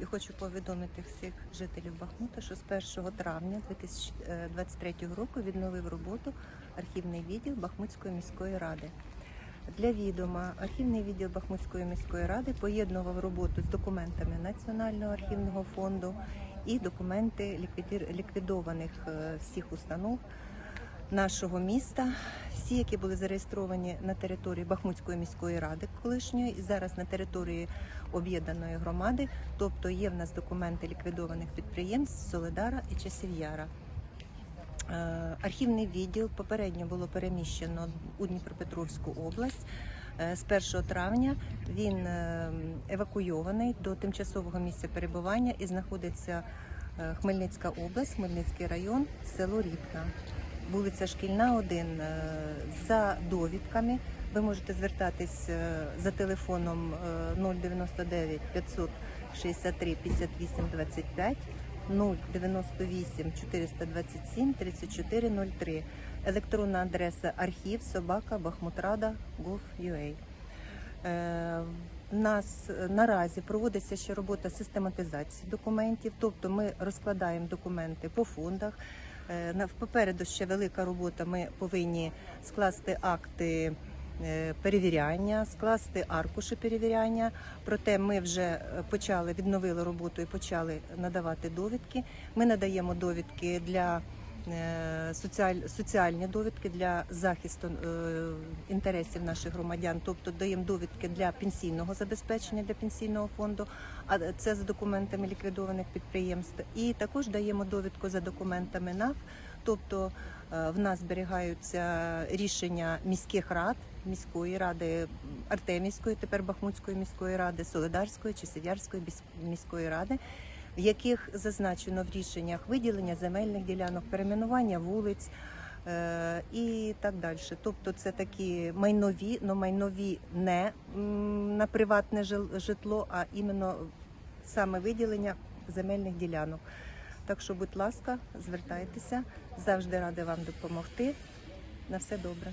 І хочу повідомити всіх жителів Бахмута, що з 1 травня 2023 року відновив роботу архівний відділ Бахмутської міської ради. Для відома архівний відділ Бахмутської міської ради поєднував роботу з документами Національного архівного фонду і документи ліквідованих е, всіх установ нашого міста, всі, які були зареєстровані на території Бахмутської міської ради колишньої, і зараз на території об'єднаної громади, тобто є в нас документи ліквідованих підприємств Соледара і Часів'яра. Е, Архівний відділ попередньо було переміщено у Дніпропетровську область. Е, З 1 травня він е, евакуйований до тимчасового місця перебування і знаходиться Хмельницька область, Хмельницький район, село Рібка, вулиця Шкільна, 1. Е, За довідками ви можете звертатись е, за телефоном е, 099 563 58 25 098 427 3403. Електронна адреса архів собака Бахмутрада gov.ua. Е, в нас е, наразі проводиться ще робота систематизації документів, тобто ми розкладаємо документи по фондах. Е, Попереду ще велика робота. Ми повинні скласти акти е, перевіряння, скласти аркуші перевіряння. Проте ми вже е, почали відновили роботу і почали надавати довідки. Ми надаємо довідки для соціальні довідки для захисту е, інтересів наших громадян, тобто даємо довідки для пенсійного забезпечення для пенсійного фонду, а це за документами ліквідованих підприємств. І також даємо довідку за документами НАФ, тобто е, в нас зберігаються рішення міських рад, міської ради Артемівської, тепер Бахмутської міської ради, Солидарської чи біс- міської ради в яких зазначено в рішеннях виділення земельних ділянок, перейменування вулиць е, і так далі. Тобто це такі майнові, але майнові не на приватне житло, а іменно саме виділення земельних ділянок. Так що, будь ласка, звертайтеся, завжди рада вам допомогти. На все добре.